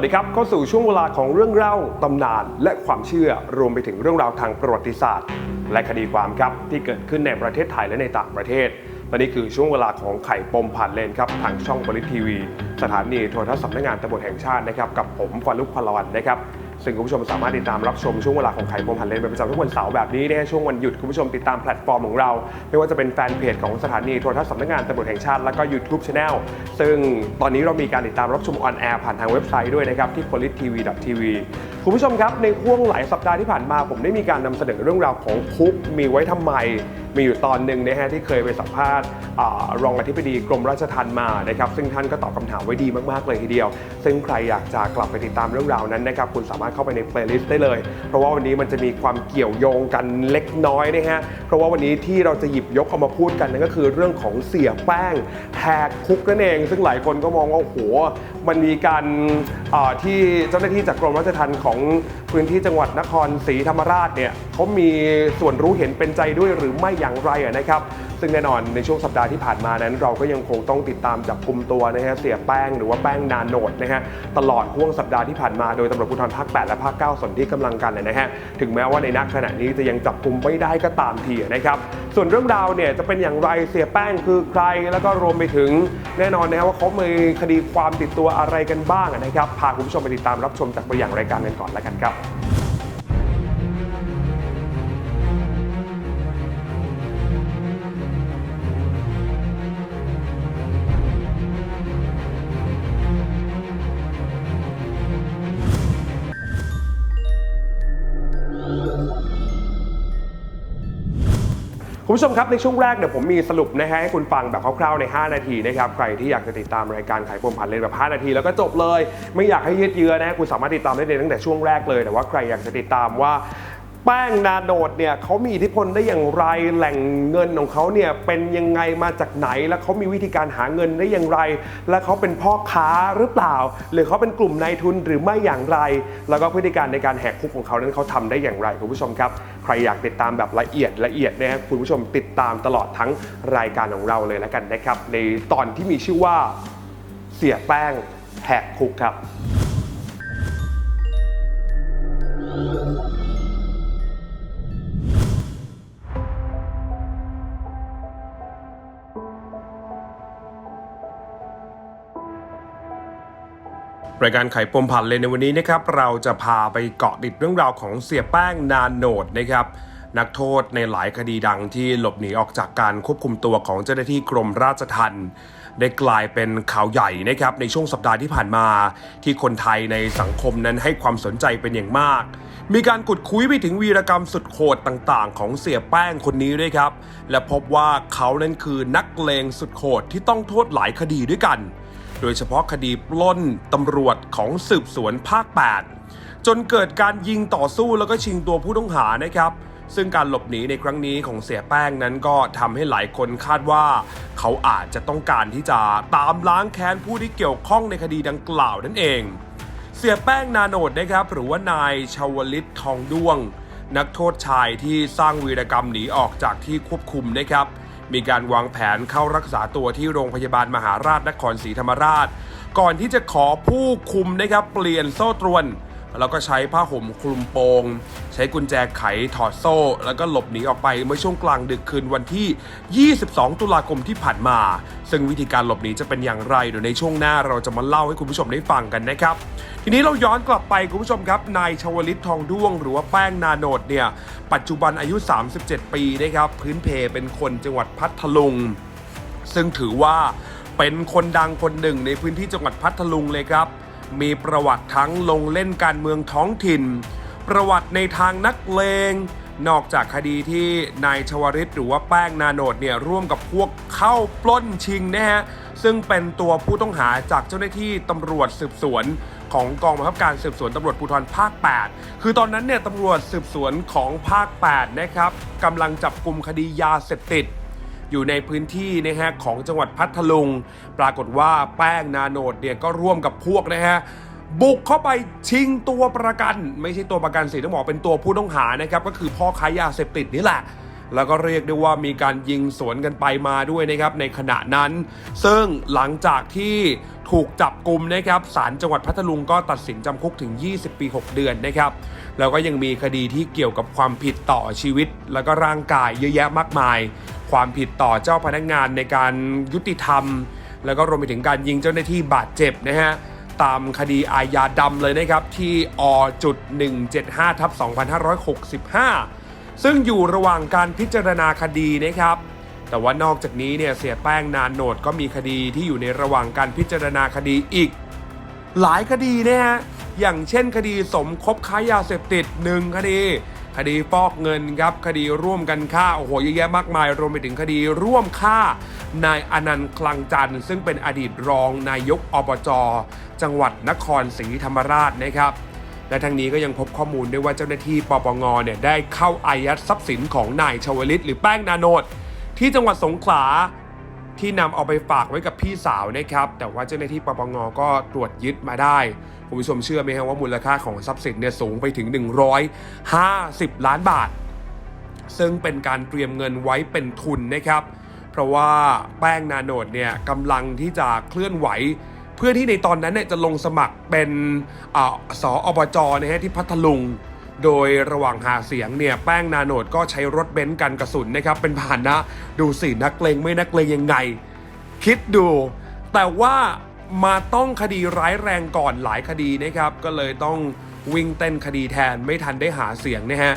วัสดีครับเข้าสู่ช่วงเวลาของเรื่องเล่าตำนาน และความเชื่อรวมไปถึงเรื่องราวทางประวัติศาสตร์ และคดีความครับที่เกิดขึ้นในประเทศไทยและในต่างประเทศและนี่คือช่วงเวลาของไข่ปมผ่านเลนครับทางช่องบริทีวี สถานีโทรทัศน์สำนักงานตำรวจแห่งชาตินะครับกับผมฟาลุกพลวันนะครับ ซึ่งคุณผู้ชมสามารถติดตามรับชมช่วงเวลาของไข่ปมผ่านเลนเป็นประจำทุกวันเสาร์แบบนี้นช่วงวันหยุดคุณผู้ชมติดตามแพลตฟอร์มของเรา ไม่ว่าจะเป็นแฟนเพจของสถานีโทรทัศน์สำนักงานตำรวจแห่งชาติแล้วก็ YouTube Channel ซึ่งตอนนี้เรามีการติดตามรับชมออนแอร์ผ่านทางเว็บไซต์ด้วยนะครับที่ polittv.tv คุณผู้ชมครับในช่วงหลายสัปดาห์ที่ผ่านมา ผมได้มีการนำเสนอเรื่องราวของคุกมีไว้ทำไม มีอยู่ตอนหนึ่งนะฮะที่เคยไปสัมภาษณ์อารองอธิบดีกรมราชทัณฑ์มานะครับซึ่งท่านก็ตอบคำถามไว้ดีมากๆเลยทีเดียว ซึ่งใครอยากจะกลับไปติดตามเรื่องราวนั้นนะครับคุณสามารถเข้าไปในเพลย์ลิสต์ได้เลย เพราะว่าวันนี้มันจะมีความเกี่ยวโยงกันเล็กน้อยนะฮะเพราะว่าวันนี้ที่เราจะหยิบยกเอามาพูดกันนั่นก็คือเรื่องของเสียแป้งแหกคุกนั่นเอง ซึ่งหลายคนก็มองว่าโอ้โหมันมีการที่เจ้าหน้าที่จากกรมราชทัณฑ์ของพื้นที่จังหวัดนครศรีธรรมราชเนี่ยเขามีส่วนรู้เห็นเป็นใจด้วยหรือไม่อย่างไรนะครับซึ่งแน่นอนในช่วงสัปดาห์ที่ผ่านมานั้น เราก็ยังคงต้องติดตามจับกลุ่มตัวนะฮะเสียแป้งหรือว่าแป้งนาโนดนะฮะตลอดห่วงสัปดาห์ที่ผ่านมาโดยตำรวจภูธรภาค 8 และภาค 9 ส่วนที่กำลังกันนะฮะถึงแม้ว่าในนักขณะนี้จะยังจับกลุ่มไม่ได้ก็ตามทีนะครับส่วนเรื่องราวเนี่ยจะเป็นอย่างไรเสียแป้งคือใครแล้วก็รวมไปถึงแน่นอนนะครับว่าเขามีคดีความติดตัวอะไรกันบ้างนะครับพาคุณผู้ชมไปติดตามรับชมจากตัวอย่างรายการกันก่อนแล้วกันครับ คุณผู้ชมครับในช่วงแรกเดี๋ยวผมมีสรุปนะฮะให้คุณฟังแบบคร่าวๆใน 5 นาทีนะครับใครที่อยากจะติดตามรายการขายปมผ่านเลนแบบ 5 นาทีแล้วก็จบเลย ไม่อยากให้ยืดเยื้อนะคุณสามารถติดตามได้เลยตั้งแต่ช่วงแรกเลยแต่ว่าใครอยากจะติดตามว่า แป้งนาโนดเนี่ยเขามีอิทธิพลได้อย่างไรแหล่งเงินของเขาเนี่ยเป็นยังไงมาจากไหน และเขามีวิธีการหาเงินได้อย่างไร และเขาเป็นพ่อค้าหรือเปล่า หรือเขาเป็นกลุ่มนายทุนหรือไม่อย่างไร แล้วก็พฤติการในการแหกคุกของเขานั้นเขาทำได้อย่างไรคุณผู้ชมครับ ใครอยากติดตามแบบละเอียดละเอียดนะครับคุณผู้ชมติดตามตลอดทั้งรายการของเราเลยแล้วกันนะครับ ในตอนที่มีชื่อว่าเสียแป้งแหกคุกครับ รายการไขปมผ่านเลนในวันนี้นะครับเราจะพาไปเกาะติดเรื่องราวของเสียแป้งนานโหนดนะครับนักโทษในหลายคดีดังที่หลบหนีออกจากการควบคุมตัวของเจ้าหน้าที่กรมราชทัณฑ์ได้กลายเป็นข่าวใหญ่นะครับในช่วงสัปดาห์ที่ผ่านมา ที่คนไทยในสังคมนั้นให้ความสนใจเป็นอย่างมาก มีการขุดคุยไปถึงวีรกรรมสุดโหดต่างๆ ของเสียแป้งคนนี้ด้วยครับ และพบว่าเขานั้นคือนักเลงสุดโหดที่ต้องโทษหลายคดีด้วยกัน โดยเฉพาะคดีปล้นตำรวจของสืบสวนภาค 8 จนเกิดการยิงต่อสู้แล้วก็ชิงตัวผู้ต้องหานะครับ ซึ่งการหลบหนีในครั้งนี้ของเสียแป้งนั้นก็ทำให้หลายคนคาดว่า เขาอาจจะต้องการที่จะตามล้างแค้นผู้ที่เกี่ยวข้องในคดีดังกล่าวนั่นเอง เสียแป้งนาโนดนะครับหรือว่านายชาวลิตทองด้วง นักโทษชายที่สร้างวีรกรรมหนีออกจากที่ควบคุมนะครับ มีการวางแผนเข้ารักษาตัวที่โรงพยาบาลมหาราชนครศรีธรรมราช ก่อนที่จะขอผู้คุมนะครับเปลี่ยนโซ่ตรวน แล้วก็ใช้ผ้าห่มคลุมโปง ใช้กุญแจไขถอดโซ่ แล้วก็หลบหนีออกไปเมื่อช่วงกลางดึกคืนวันที่ 22 ตุลาคมที่ผ่านมา ซึ่งวิธีการหลบหนีจะเป็นอย่างไรเดี๋ยวในช่วงหน้าเราจะมาเล่าให้คุณผู้ชมได้ฟังกันนะครับ ทีนี้เราย้อนกลับไปคุณผู้ชมครับนายชวลิตทองด้วง หรือว่าแป้งนาโนดเนี่ยปัจจุบันอายุ 37 ปีนะครับพื้นเพเป็นคนจังหวัดพัทลุง ซึ่งถือว่าเป็นคนดังคนหนึ่งในพื้นที่จังหวัดพัทลุงเลยครับ มีประวัติทั้งลงเล่นการเมืองท้องถิ่น ประวัติในทางนักเลง นอกจากคดีที่นายชวริตหรือว่าแป้งนาโนดเนี่ยร่วมกับพวกเข้าปล้นชิงนะฮะซึ่งเป็นตัวผู้ต้องหาจากเจ้าหน้าที่ตำรวจสืบสวนของกองบังคับการสืบสวนตำรวจภูธรภาค 8 คือตอนนั้นเนี่ยตำรวจสืบสวนของภาค 8 นะครับกำลังจับกลุ่มคดียาเสพติด อยู่ในพื้นที่นะฮะของจังหวัดพัทลุง ปรากฏว่าแป้งนาโนดเนี่ยก็ร่วมกับพวกนะฮะบุกเข้าไปชิงตัวประกัน ไม่ใช่ตัวประกันสิต้องบอกเป็นตัวผู้ต้องหานะครับก็คือพ่อค้ายาเสพติดนี่แหละ แล้วก็เรียกได้ว่ามีการยิงสวนกันไปมาด้วยนะครับในขณะนั้น ซึ่งหลังจากที่ถูกจับกลุ่มนะครับศาลจังหวัดพัทลุงก็ตัดสินจำคุกถึง 20 ปี 6 เดือนนะครับ แล้วก็ยังมีคดีที่เกี่ยวกับความผิดต่อชีวิต แล้วก็ร่างกายเยอะแยะมากมาย ความผิดต่อเจ้าพนักงานในการยุติธรรม แล้วก็รวมไปถึงการยิงเจ้าหน้าที่บาดเจ็บนะฮะตามคดีอาญาดำเลยนะครับ ที่อจุด175ทับ2565 ซึ่งอยู่ระหว่างการพิจารณาคดีนะครับ แต่ว่านอกจากนี้เนี่ยเสียแป้งนานโหนดก็มีคดีที่อยู่ในระหว่างการพิจารณาคดีอีก หลายคดีนะฮะอย่างเช่นคดีสมคบค้ายาเสพติดหนึ่งคดี คดีฟอกเงินครับคดีร่วมกันฆ่าโอ้โหเยอะแยะมากมาย รวมไปถึงคดีร่วมฆ่านายอนันต์คลังจันทร์ซึ่งเป็นอดีตรองนายกอบจจังหวัดนครศรีธรรมราชนะครับและทั้งนี้ก็ยังพบข้อมูลด้วยว่าเจ้าหน้าที่ปปงเนี่ยได้เข้าอายัดทรัพย์สินของนายชวลิต หรือแป้งนาโนดที่จังหวัดสงขลาที่นำเอาไปฝากไว้กับพี่สาวนะครับ แต่ว่าเจ้าหน้าที่ปปงก็ตรวจยึดมาได้ คุณผู้ชมเชื่อไหมครับว่ามูลค่าของทรัพย์สินเนี่ยสูงไปถึง 150 ล้านบาท ซึ่งเป็นการเตรียมเงินไว้เป็นทุนนะครับ เพราะว่าแป้งนาโนดเนี่ยกำลังที่จะเคลื่อนไหว เพื่อที่ในตอนนั้นเนี่ยจะลงสมัครเป็นอสออบจนะฮะที่พัทลุงโดยระหว่างหาเสียงเนี่ย แป้งนาโนดก็ใช้รถเบนซ์กันกระสุนนะครับ เป็นพาหนะดูสินักเลงไม่นักเลงยังไง คิดดู แต่ว่า มาต้องคดีร้ายแรงก่อนหลายคดีนะครับ ก็เลยต้องวิ่งเต้นคดีแทนไม่ทันได้หาเสียงนะฮะ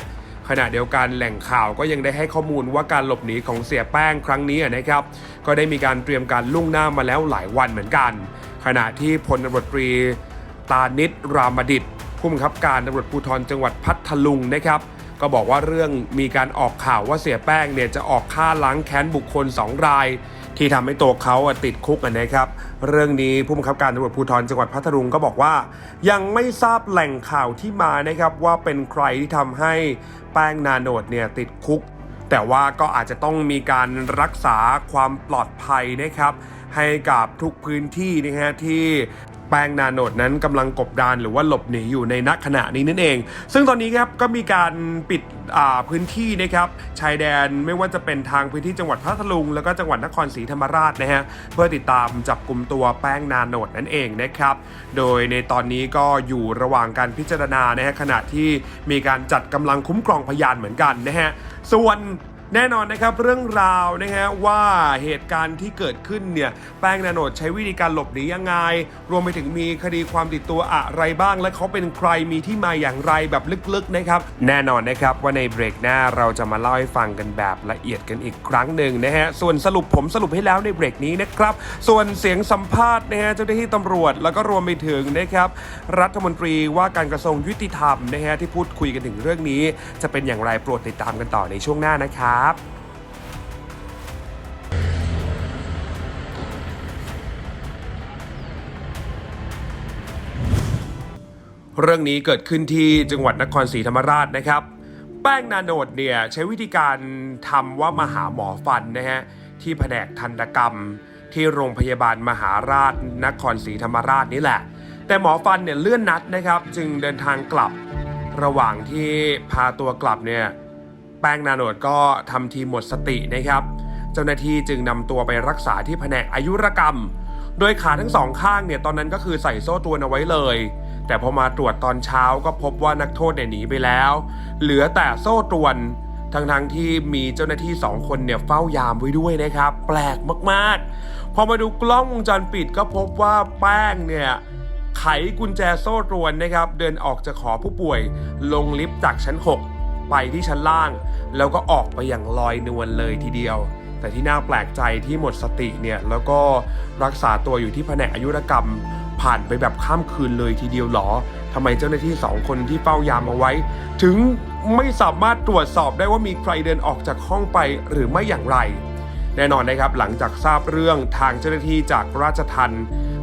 ขณะเดียวกันแหล่งข่าวก็ยังได้ให้ข้อมูลว่าการหลบหนีของเสียแป้งครั้งนี้นะครับ ก็ได้มีการเตรียมการลุ่วงหน้ามาแล้วหลายวันเหมือนกัน ขณะที่พลตำรวจตรีตานิตรามดิตผู้บังคับการตำรวจภูธรจังหวัดพัทลุงนะครับ ก็บอกว่าเรื่องมีการออกข่าวว่าเสียแป้งเนี่ยจะออกฆ่าล้างแค้นบุคคล 2 ราย ที่ทำให้ตัวเขาติดคุกนะครับ เรื่องนี้ผู้บังคับการตำรวจภูธรจังหวัดพัทลุงก็บอกว่า ยังไม่ทราบแหล่งข่าวที่มานะครับว่าเป็นใครที่ทำให้แป้งนาโนดเนี่ยติดคุก แต่ว่าก็อาจจะต้องมีการรักษาความปลอดภัยนะครับ ให้กับทุกพื้นที่นะฮะที่ แป้งนาโนดนั้นกำลังกบดานหรือว่าหลบหนีอยู่ในณขณะนี้นั่นเอง ซึ่งตอนนี้ครับก็มีการปิดพื้นที่นะครับชายแดนไม่ว่าจะเป็นทางพื้นที่จังหวัดพัทลุง แล้วก็จังหวัดนครศรีธรรมราชนะฮะเพื่อติดตามจับกลุ่มตัวแป้งนาโนดนั่นเองนะครับโดยในตอนนี้ก็อยู่ระหว่างการพิจารณานะฮะขณะที่มีการจัดกำลังคุ้มครองพยานเหมือนกันนะฮะส่วน แน่นอนนะครับเรื่องราวนะฮะว่าเหตุการณ์ที่เกิดขึ้นเนี่ยแป้งนาโนดใช้วิธีการหลบหนียังไง รวมไปถึงมีคดีความติดตัวอะไรบ้าง และเขาเป็นใครมีที่มาอย่างไรแบบลึกๆนะครับ แน่นอนนะครับว่าในเบรกหน้าเราจะมาเล่าให้ฟังกันแบบละเอียดกันอีกครั้งหนึ่งนะฮะส่วนสรุปผมสรุปให้แล้วในเบรกนี้นะครับส่วนเสียงสัมภาษณ์นะฮะเจ้าหน้าที่ตำรวจแล้วก็รวมไปถึงนะครับรัฐมนตรีว่าการกระทรวงยุติธรรมนะฮะที่พูดคุยกันถึงเรื่องนี้ จะเป็นอย่างไรโปรดติดตามกันต่อในช่วงหน้านะครับเรื่องนี้เกิดขึ้นที่จังหวัดนครศรีธรรมราชนะครับ แป้งนาโนดเนี่ยใช้วิธีการทำว่ามาหาหมอฟันนะฮะที่แผนกทันตกรรม ที่โรงพยาบาลมหาราชนครศรีธรรมราชนี่แหละ แต่หมอฟันเนี่ยเลื่อนนัดนะครับ จึงเดินทางกลับ ระหว่างที่พาตัวกลับเนี่ย แป้งนาโนดก็ทำทีหมดสตินะครับ เจ้าหน้าที่จึงนำตัวไปรักษาที่แผนกอายุรกรรม โดยขาทั้งสองข้างเนี่ยตอนนั้นก็คือใส่โซ่ตรวนเอาไว้เลย แต่พอมาตรวจตอนเช้าก็พบว่านักโทษเนี่ยหนีไปแล้ว เหลือแต่โซ่ตรวนทั้งทั้งที่มีเจ้าหน้าที่สองคนเนี่ยเฝ้ายามไว้ด้วยนะครับ แปลกมากๆ พอมาดูกล้องวงจรปิดก็พบว่าแป้งเนี่ยไขกุญแจโซ่ตรวนนะครับ เดินออกจากหอผู้ป่วย ลงลิฟต์จากชั้น 6 ไปที่ชั้นล่าง แล้วก็ออกไปอย่างลอยนวลเลยทีเดียว แต่ที่น่าแปลกใจที่หมดสติเนี่ยแล้วก็รักษาตัวอยู่ที่แผนกอายุรกรรม ผ่านไปแบบข้ามคืนเลยทีเดียวหรอทำไมเจ้าหน้าที่สองคนที่เฝ้ายามเอาไว้ ถึงไม่สามารถตรวจสอบได้ว่ามีใครเดินออกจากห้องไปหรือไม่อย่างไร แน่นอนนะครับหลังจากทราบเรื่องทางเจ้าหน้าที่จากราชทัน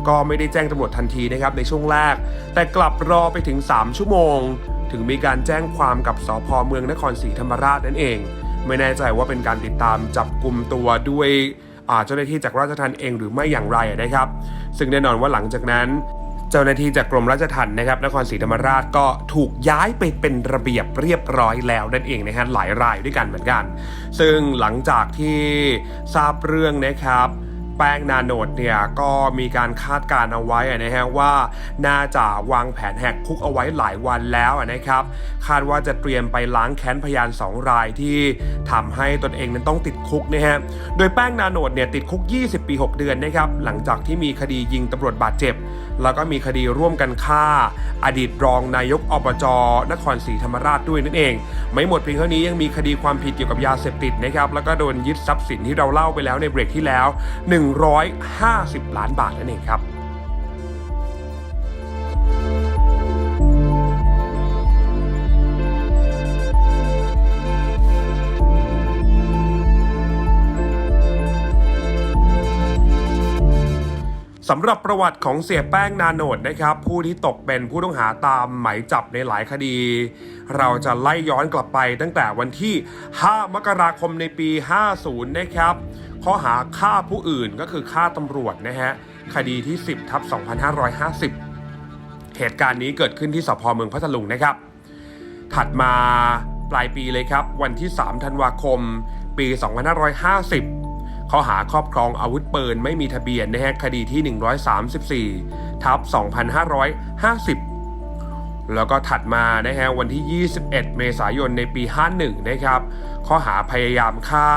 ก็ไม่ได้แจ้งตำรวจทันทีนะครับในช่วงแรก แต่กลับรอไปถึง 3 ชั่วโมง ถึงมีการแจ้งความกับสพเมืองนครศรีธรรมราชนั่นเอง ไม่แน่ใจว่าเป็นการติดตามจับกลุ่มตัวด้วยเจ้าหน้าที่จากราชทัณฑ์เองหรือไม่อย่างไรนะครับ ซึ่งแน่นอนว่าหลังจากนั้นเจ้าหน้าที่จากกรมราชทัณฑ์นะครับนครศรีธรรมราชก็ถูกย้ายไปเป็นระเบียบเรียบร้อยแล้วนั่นเองนะฮะหลายรายด้วยกันเหมือนกัน ซึ่งหลังจากที่ทราบเรื่องนะครับ แป้งนาโนดเนี่ยก็มีการคาดการณ์เอาไว้นะฮะว่าน่าจะวางแผนแหกคุกเอาไว้หลายวันแล้วนะครับ คาดว่าจะเตรียมไปล้างแค้นพยานสองรายที่ทำให้ตนเองนั้นต้องติดคุกนะฮะโดยแป้งนาโนดเนี่ยติดคุก 20 ปี 6 เดือนนะครับหลังจากที่มีคดียิงตำรวจบาดเจ็บ แล้วก็มีคดีร่วมกันฆ่า อดีตรองนายกอบจนครศรีธรรมราชด้วยนั่นเอง ไม่หมดเพียงเท่านี้ยังมีคดีความผิดเกี่ยวกับยาเสพติดนะครับแล้วก็โดนยึดทรัพย์สินที่เราเล่าไปแล้วในเบรกที่แล้ว150 ล้านบาทนั่นเองครับสำหรับประวัติของเสียแป้งนาโนดนะครับ ผู้ที่ตกเป็นผู้ต้องหาตามหมายจับในหลายคดี เราจะไล่ย้อนกลับไปตั้งแต่วันที่ 5 มกราคมในปี 50 นะครับ ข้อหาฆ่าผู้อื่นก็คือฆ่าตำรวจนะฮะคดีที่ 10ทับ2550 เหตุการณ์นี้เกิดขึ้นที่สพเมืองพัทลุงนะครับ ถัดมาปลายปีเลยครับ วันที่ 3 ธันวาคม ปี 2550 ข้อหาครอบครองอาวุธปืนไม่มีทะเบียนนะฮะคดีที่ 134ทับ2550 แล้วก็ถัดมานะฮะวันที่ 21 เมษายนในปี 51 นะครับ ข้อหาพยายามฆ่า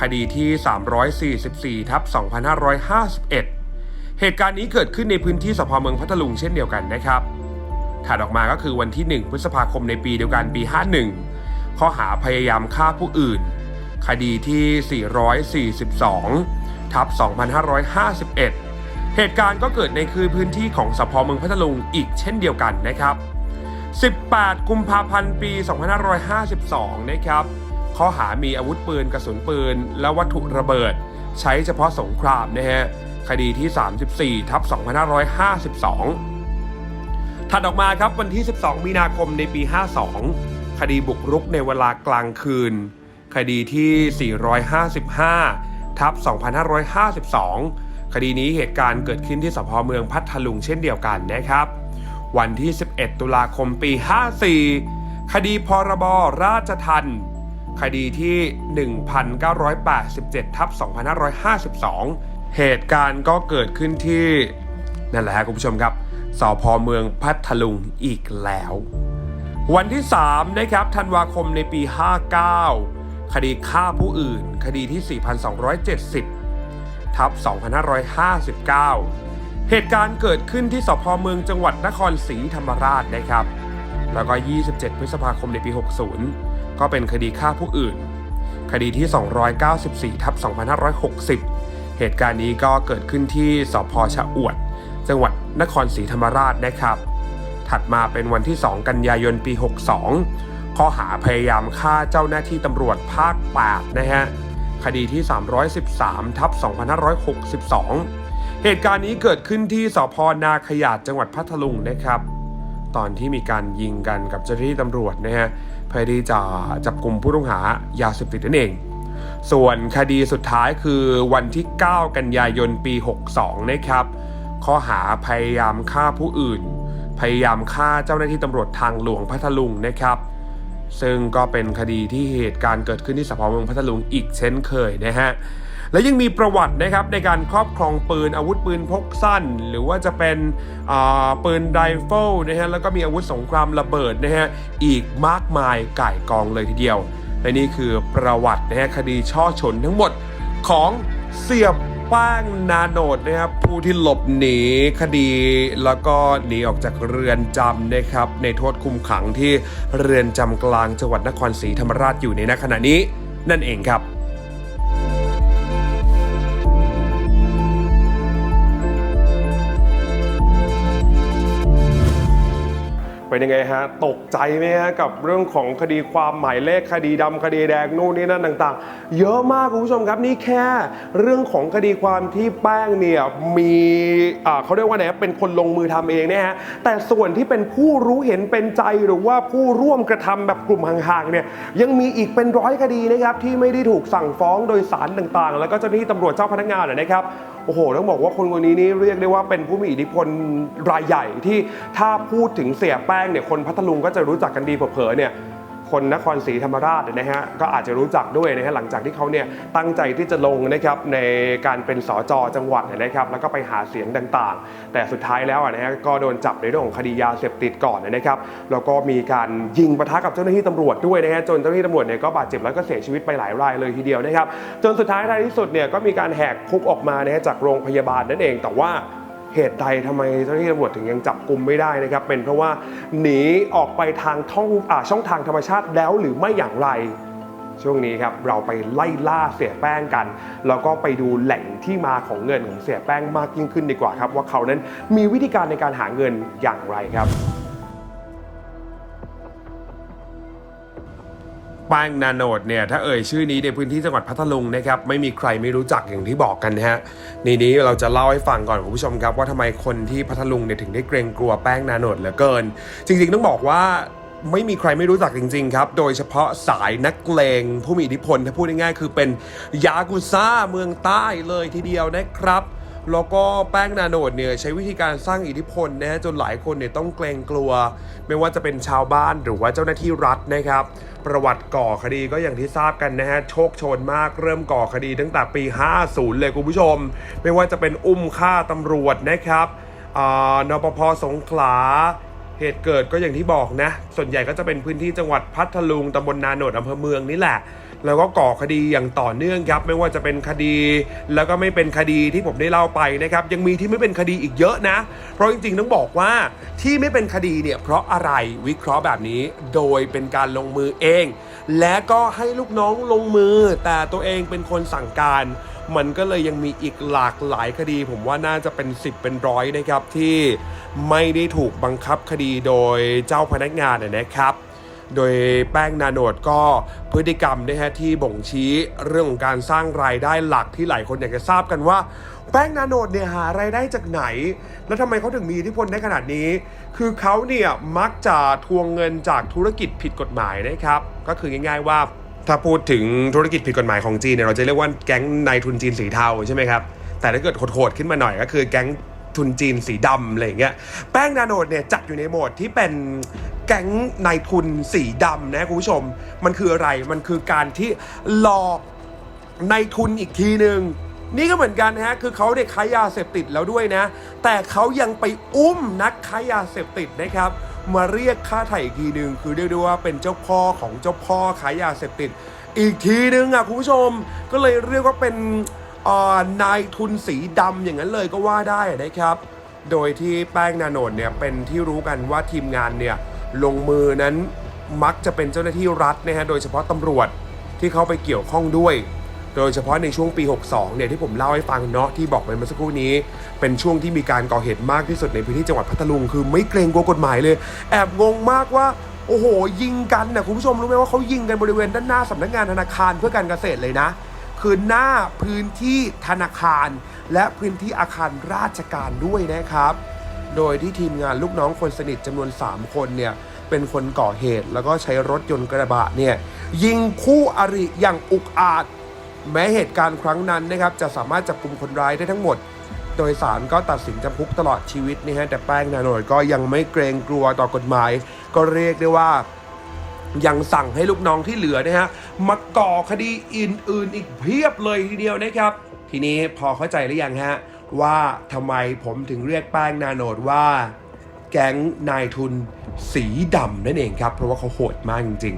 คดีที่ 344 ทับ 2551 เหตุการณ์นี้เกิดขึ้นในพื้นที่สพเมืองพัทลุงเช่นเดียวกันนะครับ ถัดออกมาก็คือวันที่ 1 พฤษภาคมในปีเดียวกันปี 51 ข้อหาพยายามฆ่าผู้อื่น คดีที่ 442 ทับ 2551 เหตุการณ์ก็เกิดในคือพื้นที่ของสพเมืองพัทลุงอีกเช่นเดียวกันนะครับ 18 กุมภาพันธ์ ปี 2552 นะครับ ข้อหามีอาวุธปืนกระสุนปืน และวัตถุระเบิด ใช้เฉพาะสงครามนะฮะคดีที่ 34ทับ2552 ถัดออกมาครับวันที่ 12 มีนาคมในปี 52 คดีบุกรุกในเวลากลางคืน คดีที่ 455ทับ2552 คดีนี้เหตุการณ์เกิดขึ้นที่สพเมืองพัทลุงเช่นเดียวกันนะครับ วันที่ 11 ตุลาคมปี 54 คดีพรบราชทัณฑ์ คดีที่ 1987ทับ2552 เหตุการณ์ก็เกิดขึ้นที่ นั่นแหละครับคุณผู้ชมครับสพเมืองพัทลุงอีกแล้ว วันที่3นะครับธันวาคมในปี 59 คดีฆ่าผู้อื่น คดีที่ 4,270ทับ2559 เหตุการณ์เกิดขึ้นที่สพเมืองจังหวัดนครศรีธรรมราชนะครับ แล้วก็ 27 พฤษภาคมในปี 60 ก็เป็นคดีฆ่าผู้อื่น คดีที่ 294ทับ2560 เหตุการณ์นี้ก็เกิดขึ้นที่สพชะอวด จังหวัดนครศรีธรรมราชนะครับ ถัดมาเป็นวันที่ 2 กันยายนปี 62 ข้อหาพยายามฆ่าเจ้าหน้าที่ตำรวจภาค 8 นะฮะ คดีที่ 313ทับ2562 เหตุการณ์นี้เกิดขึ้นที่สพนาขยาดจังหวัดพัทลุงนะครับ ตอนที่มีการยิงกันกับเจ้าหน้าที่ตำรวจนะฮะ เพื่อที่จะจับกลุ่มผู้ต้องหายาเสพติดนั่นเอง ส่วนคดีสุดท้ายคือวันที่ 9 กันยายนปี 62 นะครับ ข้อหาพยายามฆ่าผู้อื่น พยายามฆ่าเจ้าหน้าที่ตำรวจทางหลวงพัทลุงนะครับ ซึ่งก็เป็นคดีที่เหตุการณ์เกิดขึ้นที่สพเมืองพัทลุงอีกเช่นเคยนะฮะ และยังมีประวัตินะครับในการครอบครองปืนอาวุธปืนพกสั้น หรือว่าจะเป็นปืนไรเฟิลนะฮะแล้วก็มีอาวุธสงครามระเบิดนะฮะอีกมากมายก่ายกองเลยทีเดียวและนี่คือประวัตินะฮะคดีช่อฉนทั้งหมดของเสียบป้งนาโนดนะครับผู้ที่หลบหนีคดีแล้วก็หนีออกจากเรือนจำนะครับในโทษคุมขังที่เรือนจำกลางจังหวัดนครศรีธรรมราชอยู่ในณขณะนี้นั่นเองครับ เป็นยังไงฮะ ตกใจไหมฮะ กับเรื่องของคดีความหมายเลขคดีดำคดีแดงนู่นนี่นั่นต่าง ๆ เยอะมากคุณผู้ชมครับนี่แค่เรื่องของคดีความที่แป้งเนี่ยมีอ่าเขาเรียกว่าไงเป็นคนลงมือทำเองเนี่ยฮะแต่ส่วนที่เป็นผู้รู้เห็นเป็นใจหรือว่าผู้ร่วมกระทำแบบกลุ่มห่างๆเนี่ยยังมีอีกเป็นร้อยคดีนะครับที่ไม่ได้ถูกสั่งฟ้องโดยสารต่างๆ แล้วก็เจ้าหน้าที่ตำรวจเจ้าพนักงานนะครับ โอ้โหต้องบอกว่าคนคนนี้นี่เรียกได้ว่าเป็นผู้มีอิทธิพลรายใหญ่ที่ถ้าพูดถึงเสียแป้งเนี่ยคนพัทลุงก็จะรู้จักกันดีเผลอๆเนี่ย คนนครศรีธรรมราชเนี่ยนะฮะก็อาจจะรู้จักด้วยนะฮะหลังจากที่เขาเนี่ยตั้งใจที่จะลงนะครับในการเป็นสจจังหวัดเนี่ยนะครับแล้วก็ไปหาเสียงต่างๆ แต่สุดท้ายแล้วอะนะฮะก็โดนจับในเรื่องของคดียาเสพติดก่อนนะครับแล้วก็มีการยิงปะทะกับเจ้าหน้าที่ตำรวจด้วยนะฮะจนเจ้าหน้าที่ตำรวจเนี่ยก็บาดเจ็บแล้วก็เสียชีวิตไปหลายรายเลยทีเดียวนะครับจนสุดท้ายท้ายที่สุดเนี่ยก็มีการแหกคุกออกมานะฮะจากโรงพยาบาลนั่นเองแต่ว่า เหตุใดทำไมเจ้าหน้าที่ตำรวจถึงยังจับกลุ่มไม่ได้นะครับ เป็นเพราะว่าหนีออกไปทางท่องอช่องทางธรรมชาติแล้วหรือไม่อย่างไร ช่วงนี้ครับเราไปไล่ล่าเสียแป้งกัน แล้วก็ไปดูแหล่งที่มาของเงินของเสียแป้งมากยิ่งขึ้นดีกว่าครับ ว่าเขานั้นมีวิธีการในการหาเงินอย่างไรครับ แป้งนาโนดเนี่ยถ้าเอ่ยชื่อนี้ในพื้นที่จังหวัดพัทลุงนะครับไม่มีใครไม่รู้จักอย่างที่บอกกันนะฮะในนี้เราจะเล่าให้ฟังก่อนคุณผู้ชมครับ ว่าทำไมคนที่พัทลุงเนี่ยถึงได้เกรงกลัวแป้งนาโนดเหลือเกิน จริงๆต้องบอกว่าไม่มีใครไม่รู้จักจริงๆครับ โดยเฉพาะสายนักเลงผู้มีอิทธิพลถ้าพูดง่ายๆคือเป็นยากุซ่าเมืองใต้เลยทีเดียวนะครับ แล้วก็แป้งนาโนดเนี่ยใช้วิธีการสร้างอิทธิพลนะฮะจนหลายคนเนี่ยต้องเกรงกลัว ไม่ว่าจะเป็นชาวบ้านหรือว่าเจ้าหน้าที่รัฐนะครับ ประวัติก่อคดีก็อย่างที่ทราบกันนะฮะโชคโชนมากเริ่มก่อคดีตั้งแต่ปี 50 เลยคุณผู้ชม ไม่ว่าจะเป็นอุ้มฆ่าตำรวจนะครับอ่านปภสงขลาเหตุเกิดก็อย่างที่บอกนะ ส่วนใหญ่ก็จะเป็นพื้นที่จังหวัดพัทลุงตำบลนาโนดอำเภอเมืองนี่แหละ แล้วก็ก่อคดีอย่างต่อเนื่องครับ ไม่ว่าจะเป็นคดี แล้วก็ไม่เป็นคดีที่ผมได้เล่าไปนะครับ ยังมีที่ไม่เป็นคดีอีกเยอะนะ เพราะจริงๆต้องบอกว่าที่ไม่เป็นคดีเนี่ยเพราะอะไรวิเคราะห์แบบนี้ โดยเป็นการลงมือเอง และก็ให้ลูกน้องลงมือ แต่ตัวเองเป็นคนสั่งการ มันก็เลยยังมีอีกหลากหลายคดี ผมว่าน่าจะเป็น 10 เป็นร้อยนะครับที่ไม่ได้ถูกบังคับคดีโดยเจ้าพนักงานนะนะครับ โดยแป้งนาโนดก็พฤติกรรมนะฮะที่บ่งชี้เรื่องของการสร้างรายได้หลักที่หลายคนอยากจะทราบกันว่า แป้งนาโนดเนี่ยหารายได้จากไหน แล้วทำไมเขาถึงมีอิทธิพลได้ขนาดนี้ คือเขาเนี่ยมักจะทวงเงินจากธุรกิจผิดกฎหมายนะครับก็คือง่ายๆว่าถ้าพูดถึงธุรกิจผิดกฎหมายของจีนเนี่ยเราจะเรียกว่าแก๊งนายทุนจีนสีเทาใช่ไหมครับแต่ถ้าเกิดโหดๆขึ้นมาหน่อยก็คือแก๊ง ทุนจีนสีดำอะไรเงี้ย แป้งนาโนดเนี่ยจัดอยู่ในโหมดที่เป็นแก๊งนายทุนสีดำนะคุณผู้ชม มันคืออะไร มันคือการที่หลอกนายทุนอีกทีหนึ่งนี่ก็เหมือนกันนะฮะ คือเขาได้ค้ายาเสพติดแล้วด้วยนะ แต่เขายังไปอุ้มนักค้ายาเสพติดนะครับ มาเรียกค่าไถ่อีกทีหนึ่งคือเรียกได้ว่าเป็นเจ้าพ่อของเจ้าพ่อขายยาเสพติด อีกทีหนึ่งอะคุณผู้ชม ก็เลยเรียกว่าเป็น นายทุนสีดำอย่างนั้นเลยก็ว่าได้นะครับ โดยที่แป้งนาโนดเนี่ยเป็นที่รู้กันว่าทีมงานเนี่ยลงมือนั้นมักจะเป็นเจ้าหน้าที่รัฐนะฮะโดยเฉพาะตำรวจที่เขาไปเกี่ยวข้องด้วย โดยเฉพาะในช่วงปี 62 เนี่ยที่ผมเล่าให้ฟังเนาะที่บอกไปเมื่อสักครู่นี้ เป็นช่วงที่มีการก่อเหตุมากที่สุดในพื้นที่จังหวัดพัทลุงคือไม่เกรงกลัวกฎหมายเลย แอบงงมากว่าโอ้โห ยิงกันนะคุณผู้ชมรู้ไหมว่าเขายิงกันบริเวณด้านหน้าสำนักงานธนาคารเพื่อการเกษตรเลยนะ คือหน้าพื้นที่ธนาคาร และพื้นที่อาคารราชการด้วยนะครับ โดยที่ทีมงานลูกน้องคนสนิทจำนวน 3 คนเนี่ยเป็นคนก่อเหตุแล้วก็ใช้รถยนต์กระบะเนี่ยยิงคู่อริอย่างอุกอาจ แม้เหตุการณ์ครั้งนั้นนะครับจะสามารถจับกลุ่มคนร้ายได้ทั้งหมด โดยสารก็ตัดสินจำคุกตลอดชีวิตนี่ฮะแต่แป้งนาโนดก็ยังไม่เกรงกลัวต่อกฎหมาย ก็เรียกได้ว่า ยังสั่งให้ลูกน้องที่เหลือนะฮะมาก่อคดีอื่นๆอีกเพียบเลยทีเดียวนะครับ ทีนี้พอเข้าใจหรือยังฮะว่าทำไมผมถึงเรียกแป้งนาโนดว่า แก๊งนายทุนสีดำนั่นเองครับ เพราะว่าเขาโหดมากจริง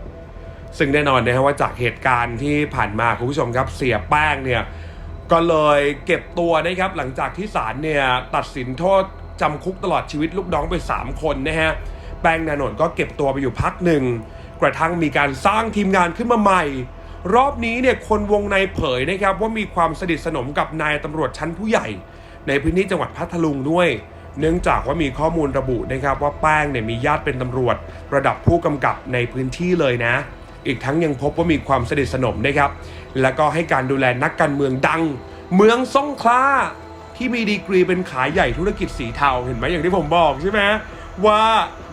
ๆ ซึ่งแน่นอนนะฮะว่าจากเหตุการณ์ที่ผ่านมาคุณผู้ชมครับเสียแป้งเนี่ยก็เลยเก็บตัวนะครับหลังจากที่ศาลเนี่ยตัดสินโทษจำคุกตลอดชีวิตลูกน้องไป 3 คนนะฮะ แป้งนาโนดก็เก็บตัวไปอยู่พักหนึ่ง กระทั่งมีการสร้างทีมงานขึ้นมาใหม่ รอบนี้เนี่ยคนวงในเผยนะครับว่ามีความสนิทสนมกับนายตำรวจชั้นผู้ใหญ่ ในพื้นที่จังหวัดพัทลุงด้วย เนื่องจากว่ามีข้อมูลระบุนะครับว่าแป้งเนี่ยมีญาติเป็นตำรวจ ระดับผู้กำกับในพื้นที่เลยนะ อีกทั้งยังพบว่ามีความสนิทสนมนะครับแล้วก็ให้การดูแลนักการเมืองดัง เมืองสงขลาที่มีดีกรีเป็นขายใหญ่ธุรกิจสีเทาเห็นไหมอย่างที่ผมบอกใช่ไหม ว่า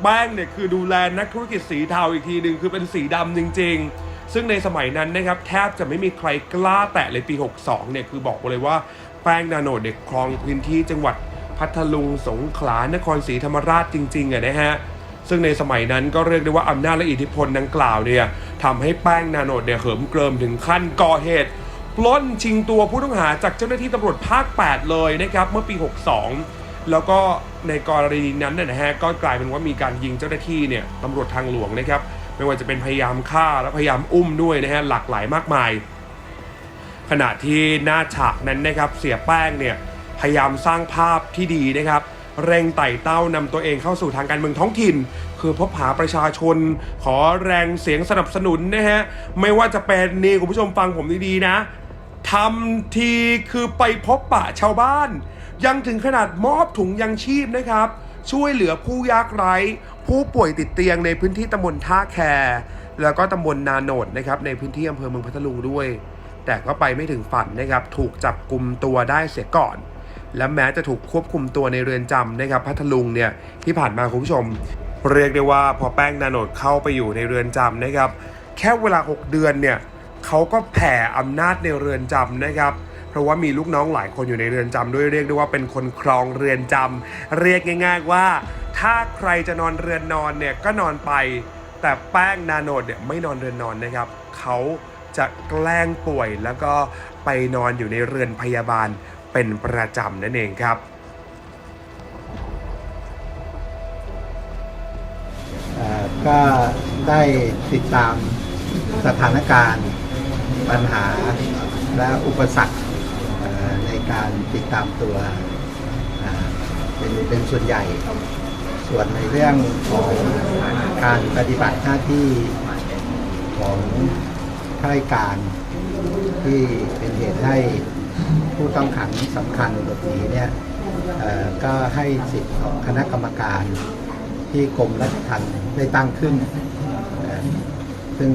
แป้งเนี่ยคือดูแลนักธุรกิจสีเทาอีกทีหนึ่งคือเป็นสีดำจริง ๆ ซึ่งในสมัยนั้นนะครับแทบจะไม่มีใครกล้าแตะเลยปี 62 เนี่ยคือบอกเลยว่าแป้งนาโนดเด็กครองพื้นที่จังหวัดพัทลุงสงขลานครศรีธรรมราชจริงๆอะนะฮะซึ่งในสมัยนั้นก็เรียกได้ว่าอำนาจและอิทธิพลดังกล่าวเนี่ยทำให้แป้งนาโนดเนี่ยเหิมเกริมถึงขั้นก่อเหตุปล้นชิงตัวผู้ต้องหาจากเจ้าหน้าที่ตำรวจภาค 8 เลยนะครับเมื่อปี 62 แล้วก็ ในกรณีนั้นนะฮะก็กลายเป็นว่ามีการยิงเจ้าหน้าที่เนี่ยตำรวจทางหลวงนะครับไม่ว่าจะเป็นพยายามฆ่าและพยายามอุ้มด้วยนะฮะหลากหลายมากมาย ขณะที่หน้าฉากนั้นนะครับเสียแป้งเนี่ยพยายามสร้างภาพที่ดีนะครับ เร่งไต่เต้านำตัวเองเข้าสู่ทางการเมืองท้องถิ่น คือพบหาประชาชน ขอแรงเสียงสนับสนุนนะฮะไม่ว่าจะเป็นนี่คุณผู้ชมฟังผมดีๆนะทำทีคือไปพบปะชาวบ้าน ยังถึงขนาดมอบถุงยังชีพนะครับ ช่วยเหลือผู้ยากไร้ ผู้ป่วยติดเตียงในพื้นที่ตำบลท่าแค แล้วก็ตำบลนาโนดนะครับในพื้นที่อำเภอเมืองพัทลุงด้วย แต่ก็ไปไม่ถึงฝันนะครับ ถูกจับกลุ่มตัวได้เสียก่อน และแม้จะถูกควบคุมตัวในเรือนจำนะครับพัทลุงเนี่ยที่ผ่านมาคุณผู้ชม เรียกได้ว่าพอแป้งนาโนดเข้าไปอยู่ในเรือนจำนะครับ แค่เวลา 6 เดือนเนี่ยเขาก็แผ่อำนาจในเรือนจำนะครับ ราะว่ามีลูกน้องหลายคนอยู่ในเรือนจำด้วยเรียกได้ว่าเป็นคนครองเรือนจำเรียกง่าย ๆว่า ถ้าใครจะนอนเรือนนอนเนี่ยก็นอนไป แต่แป้งนาโนดเนี่ยไม่นอนเรือนนอนนะครับเขาจะแกล้งป่วยแล้วก็ไปนอนอยู่ในเรือนพยาบาลเป็นประจำนั่นเองครับก็ได้ติดตามสถานการณ์ปัญหาและอุปสรรค การติดตามตัวเป็นเป็นส่วนใหญ่ ส่วนในเรื่องของการปฏิบัติหน้าที่ของข้าราชการที่เป็นเหตุให้ผู้ต้องขังสำคัญหลบหนีเนี่ยก็ให้สิทธิ์ของคณะกรรมการที่กรมราชทัณฑ์ได้ตั้งขึ้น ซึ่ง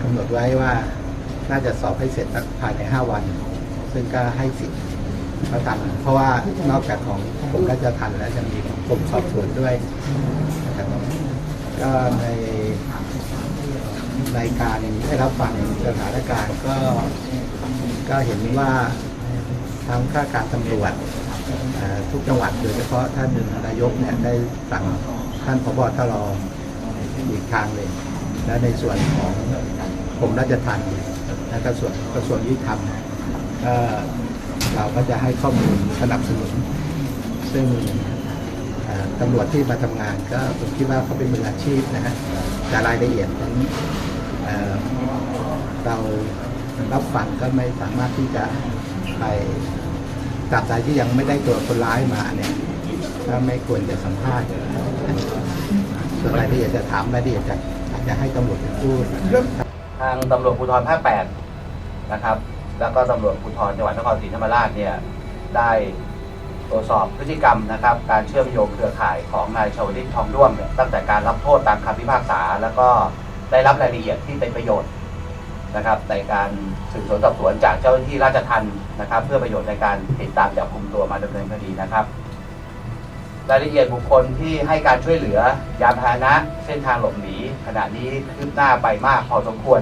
กำหนดไว้ว่าน่าจะสอบให้เสร็จภายใน 5 วัน ซึ่งก็ให้สิทธิ์เขาทำเพราะว่านอกจากของกรมราชทัณฑ์แล้วจะมีของกรมสอบสวนด้วยนะครับก็ในในการได้รับฟังสถานการณ์ก็ก็เห็นว่าทางข้าราชการตำรวจทุกจังหวัดโดยเฉพาะท่านนายกเนี่ยได้สั่งท่านพบตรอีกทางเลยและในส่วนของกรมราชทัณฑ์และกระทรวงกระทรวงยุติธรรม ก็เราก็จะให้ข้อมูลสนับสนุน ซึ่งเอ่อตำรวจที่มาทำงานก็ผมคิดว่าเขาเป็นมืออาชีพนะฮะแต่รายละเอียดนั้นเเรารับฟังก็ไม่สามารถที่จะไปตราบใดที่ยังไม่ได้ตัวคนร้ายมาเนี่ยก็ไม่ควรจะสัมภาษณ์ส่วนรายละเอียดจะถามรายละเอียดจะอาจจะให้ตำรวจพูดทางตำรวจภูธรภาค8นะครับ แล้วก็ตำรวจภูธรจังหวัดนครศรีธรรมราชเนี่ยได้ตรวจสอบพฤติกรรมนะครับ การเชื่อมโยงเครือข่ายของนายชาวลิตทองด้วงเนี่ยตั้งแต่การรับโทษตามคำพิพากษา แล้วก็ได้รับรายละเอียดที่เป็นประโยชน์นะครับ ในการสืบสวนสอบสวนจากเจ้าหน้าที่ราชทัณฑ์นะครับ เพื่อประโยชน์ในการติดตามจับกลุ่มตัวมาดำเนินคดีนะครับ รายละเอียดบุคคลที่ให้การช่วยเหลือยานพาหนะ เส้นทางหลบหนีขณะนี้คืบหน้าไปมากพอสมควร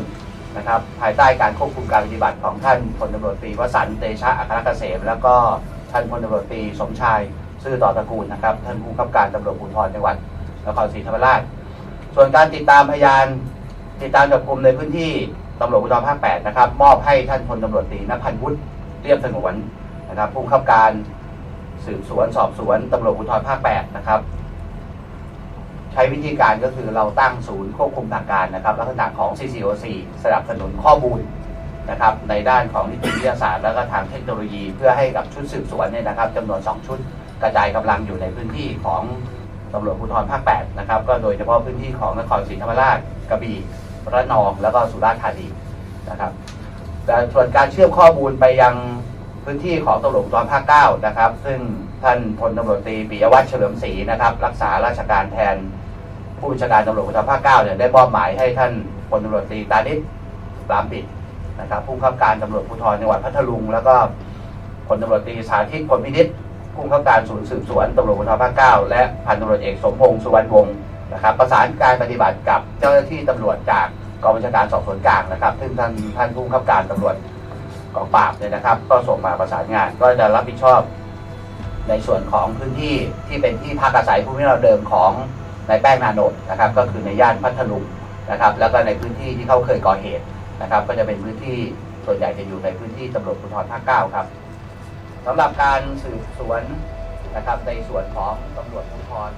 นะครับภายใต้การควบคุมการปฏิบัติของท่านพลตำรวจตรีวสันต์เตชะอัครเกษมแล้วก็ท่านพลตำรวจตรีสมชายซื่อต่อตระกูลนะครับ ท่านผู้กำกับการตำรวจภูธรจังหวัดนครศรีธรรมราช ส่วนการติดตามพยาน ติดตามจับกลุ่มในพื้นที่ตำรวจภูธรภาค8นะครับมอบให้ท่านพลตำรวจตรีนภันวุฒิเรียบสงวนนะครับผู้กำกับการสืบสวนสอบสวนตำรวจภูธรภาค8นะครับ ใช้วิธีการก็คือเราตั้งศูนย์ควบคุมทางการนะครับลักษณะของ CCOC สนับสนุนข้อมูลนะครับในด้านของนิติวิทยาศาสตร์แล้วก็ทางเทคโนโลยีเพื่อให้กับชุดสืบสวนเนี่ยนะครับจำนวน 2 ชุดกระจายกำลังอยู่ในพื้นที่ของตำรวจภูธรภาค8นะครับก็โดยเฉพาะพื้นที่ของนครศรีธรรมราชกระบี่ระนองแล้วก็สุราษฎร์ธานีนะครับแต่ส่วนการเชื่อมข้อมูลไปยังพื้นที่ของตำรวจภูธรภาค9นะครับ ซึ่งท่านพลตำรวจตรีปิยวัฒน์เฉลิมศรีนะครับ รักษาราชการแทน ผู้บัญชาการตำรวจภูธรภาค9เนี่ยได้มอบหมายให้ท่านพลตำรวจตรีตานิชปรามปิดนะครับ ผู้บังคับการตำรวจภูธรจังหวัดพัทลุง แล้วก็พลตำรวจตรีสาธิตพลพินิษผู้บังคับการศูนย์สืบสวนตำรวจภูธรภาค9และพันตำรวจเอกสมพงษ์สุวรรณวงศ์นะครับประสานการปฏิบัติกับเจ้าหน้าที่ตำรวจจากกองบัญชาการสอบสวนกลางนะครับ ซึ่งท่านท่านผู้บังคับการตำรวจกองปราบเนี่ยนะครับ ก็ส่งมาประสานงานก็จะรับผิดชอบในส่วนของพื้นที่ที่เป็นที่พักอาศัยภูมิลำเนาเดิมของ นายแป้งนาโนดนะครับ ก็คือในย่านพัทลุงนะครับ แล้วก็ในพื้นที่ที่เขาเคยก่อเหตุนะครับ ก็จะเป็นพื้นที่ส่วนใหญ่จะอยู่ในพื้นที่ตำรวจภูธรภาคเก้าครับสำหรับการสืบสวนนะครับ ในส่วนของตำรวจภูธร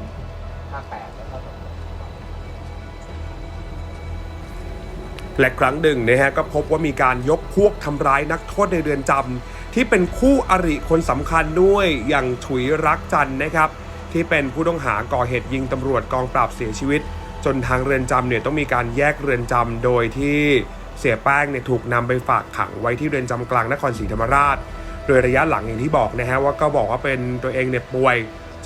ภาคแปดแล้วก็และครั้งหนึ่งนะฮะก็พบว่ามีการยกพวกทำร้ายนักโทษในเรือนจำที่เป็นคู่อริคนสำคัญด้วยอย่างฉุยรักจันนะครับ ที่เป็นผู้ต้องหาก่อเหตุยิงตำรวจกองปราบเสียชีวิต จนทางเรือนจำเนี่ยต้องมีการแยกเรือนจำโดยที่เสียแป้งเนี่ยถูกนำไปฝากขังไว้ที่เรือนจำกลางนครศรีธรรมราช โดยระยะหลังอย่างที่บอกนะฮะว่าก็บอกว่าเป็นตัวเองเนี่ยป่วย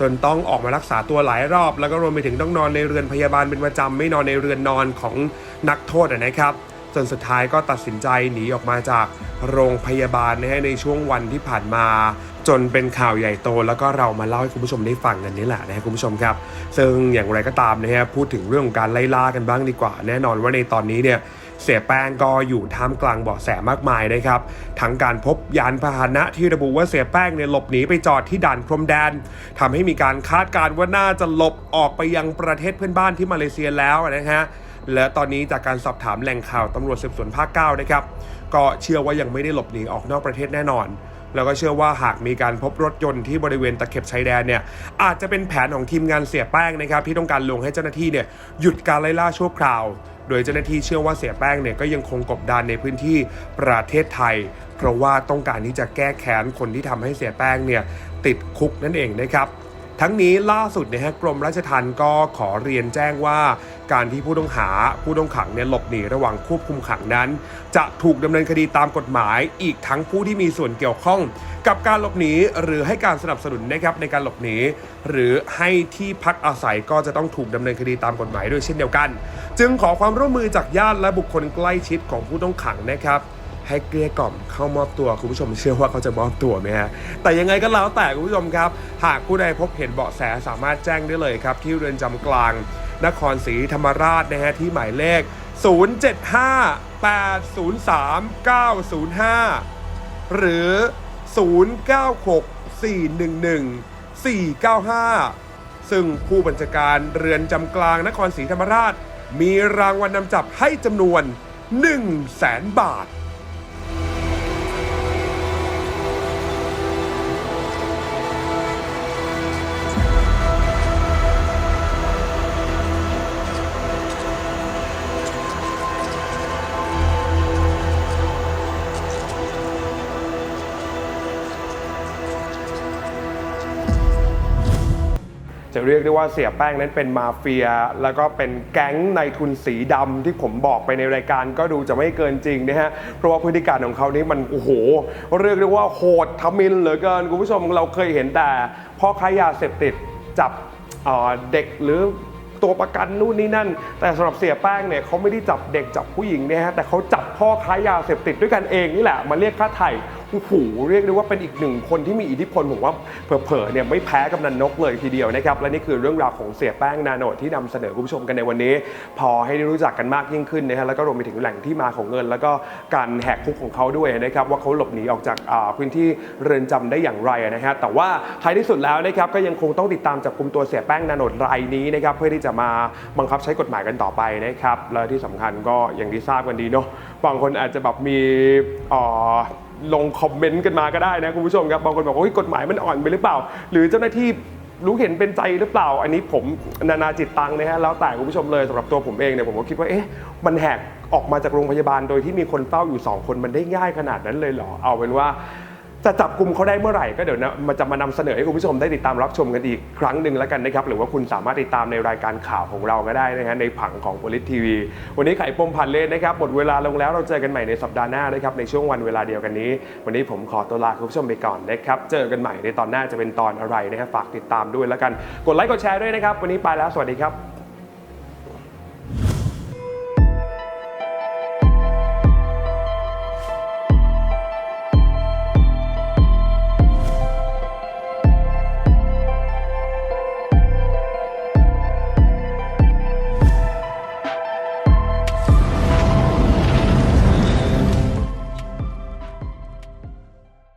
จนต้องออกมารักษาตัวหลายรอบ แล้วก็รวมไปถึงต้องนอนในเรือนพยาบาลเป็นประจำไม่นอนในเรือนนอนของนักโทษนะครับจนสุดท้ายก็ตัดสินใจหนีออกมาจากโรงพยาบาลนะฮะในช่วงวันที่ผ่านมา จนเป็นข่าวใหญ่โต แล้วก็เรามาเล่าให้คุณผู้ชมได้ฟังกันนี่แหละนะครับคุณผู้ชมครับ ซึ่งอย่างไรก็ตามนะฮะพูดถึงเรื่องของการไล่ล่ากันบ้างดีกว่า แน่นอนว่าในตอนนี้เนี่ยเสียแป้งก็อยู่ท่ามกลางเบาะแสมากมายนะครับ ทั้งการพบยานพาหนะที่ระบุว่าเสียแป้งเนี่ยหลบหนีไปจอดที่ด่านพรมแดนทำให้มีการคาดการณ์ว่าน่าจะหลบออกไปยังประเทศเพื่อนบ้านที่มาเลเซียแล้วนะฮะและตอนนี้จากการสอบถามแหล่งข่าวตำรวจสืบสวนภาค 9 นะครับ ก็เชื่อว่ายังไม่ได้หลบหนีออกนอกประเทศแน่นอน แล้วก็เชื่อว่าหากมีการพบรถยนต์ที่บริเวณตะเข็บชายแดนเนี่ยอาจจะเป็นแผนของทีมงานเสียแป้งนะครับที่ต้องการลงให้เจ้าหน้าที่เนี่ยหยุดการไล่ล่าชั่วคราว โดยเจ้าหน้าที่เชื่อว่าเสียแป้งเนี่ยก็ยังคงกบดานในพื้นที่ประเทศไทย เพราะว่าต้องการที่จะแก้แค้นคนที่ทำให้เสียแป้งเนี่ยติดคุกนั่นเองนะครับ ทั้งนี้ล่าสุดนะฮะกรมราชทัณฑ์ก็ขอเรียนแจ้งว่า การที่ผู้ต้องหาผู้ต้องขังเนี่ยหลบหนีระหว่างควบคุมขังนั้น จะถูกดำเนินคดีตามกฎหมาย อีกทั้งผู้ที่มีส่วนเกี่ยวข้อง กับการหลบหนีหรือให้การสนับสนุนนะครับในการหลบหนีหรือให้ที่พักอาศัยก็จะต้องถูกดำเนินคดีตามกฎหมายด้วยเช่นเดียวกัน จึงขอความร่วมมือจากญาติและบุคคลใกล้ชิดของผู้ต้องขังนะครับ ให้เกลี้ยกล่อมเข้ามอบตัวคุณผู้ชมเชื่อว่าเขาจะมอบตัวไหมฮะแต่ยังไงก็แล้วแต่คุณผู้ชมครับ หากผู้ใดพบเห็นเบาะแสสามารถแจ้งได้เลยครับ ที่เรือนจำกลาง นครศรีธรรมราชนะฮะที่หมายเลข 075-803-905 หรือ 096411-495ซึ่งผู้บัญชาการเรือนจำกลางนครศรีธรรมราช มีรางวัลนนำจับให้จำนวน 1 0 0 0 0แสนบาท เรียกได้ว่าเสียแป้งนั้นเป็นมาเฟีย แล้วก็เป็นแก๊งในทุนสีดำที่ผมบอกไปในรายการก็ดูจะไม่เกินจริงนะฮะเพราะว่าพฤติการของเขานี้มันโอ้โหเรียกได้ว่าโหดทมินเหลือเกินคุณผู้ชมเราเคยเห็นแต่พ่อค้ายาเสพติดจับเเด็กหรือตัวประกันนู่นนี่นั่น แต่สำหรับเสียแป้งเนี่ยเขาไม่ได้จับเด็กจับผู้หญิงเนี่ยฮะแต่เขาจับพ่อค้ายาเสพติดด้วยกันเองนี่แหละมาเรียกค่าไถ่ โอ้โหเรียกได้ว่าเป็นอีกหนึ่งคนที่มีอิทธิพลผมว่าเผลอๆเนี่ยไม่แพ้กำนันนกเลยทีเดียวนะครับและนี่คือเรื่องราวของเสียแป้งนาโนดที่นำเสนอคุณผู้ชมกันในวันนี้ พอให้ได้รู้จักกันมากยิ่งขึ้นนะฮะแล้วก็รวมไปถึงแหล่งที่มาของเงิน แล้วก็การแหกคุกของเขาด้วยนะครับว่าเขาหลบหนีออกจากพื้นที่เรือนจำได้อย่างไรนะฮะแต่ว่าท้ายที่สุดแล้วนะครับก็ยังคงต้องติดตามจับกลุ่มตัวเสียแป้งนาโนดรายนี้นะครับเพื่อที่จะมาบังคับใช้กฎหมายกันต่อไปนะครับและที่สำคัญก็อย่างที่ทราบกันดีเนาะบางคนอาจจะแบบมีอ่า ลงคอมเมนต์กันมาก็ได้นะคุณผู้ชมครับบางคนบอกว่าเฮ้ยกฎหมายมันอ่อนไปหรือเปล่า หรือเจ้าหน้าที่รู้เห็นเป็นใจหรือเปล่า อันนี้ผมนานาจิตตังนะฮะแล้วแต่คุณผู้ชมเลยสำหรับตัวผมเองเนี่ยผมก็คิดว่าเอ๊ะมันแหกออกมาจากโรงพยาบาลโดยที่มีคนเฝ้าอยู่ 2 คนมันได้ง่ายขนาดนั้นเลยเหรอเอาเป็นว่า จะจับกลุ่มเขาได้เมื่อไหร่ก็เดี๋ยวนะมันจะมานำเสนอให้คุณผู้ชมได้ติดตามรับชมกันอีกครั้งหนึ่งแล้วกันนะครับ หรือว่าคุณสามารถติดตามในรายการข่าวของเราก็ได้นะฮะในผังของ p o l i t TV วันนี้ไข่ปมพันเลนนะครับหมดเวลาลงแล้วเราเจอกันใหม่ในสัปดาห์หน้านะครับในช่วงวันเวลาเดียวกันนี้ วันนี้ผมขอตัวลาคุณผู้ชมไปก่อนนะครับเจอกันใหม่ในตอนหน้าจะเป็นตอนอะไรนะครับฝากติดตามด้วยแล้วกันกดไลค์กดแชร์ด้วยนะครับวันนี้ไปแล้วสวัสดีครับ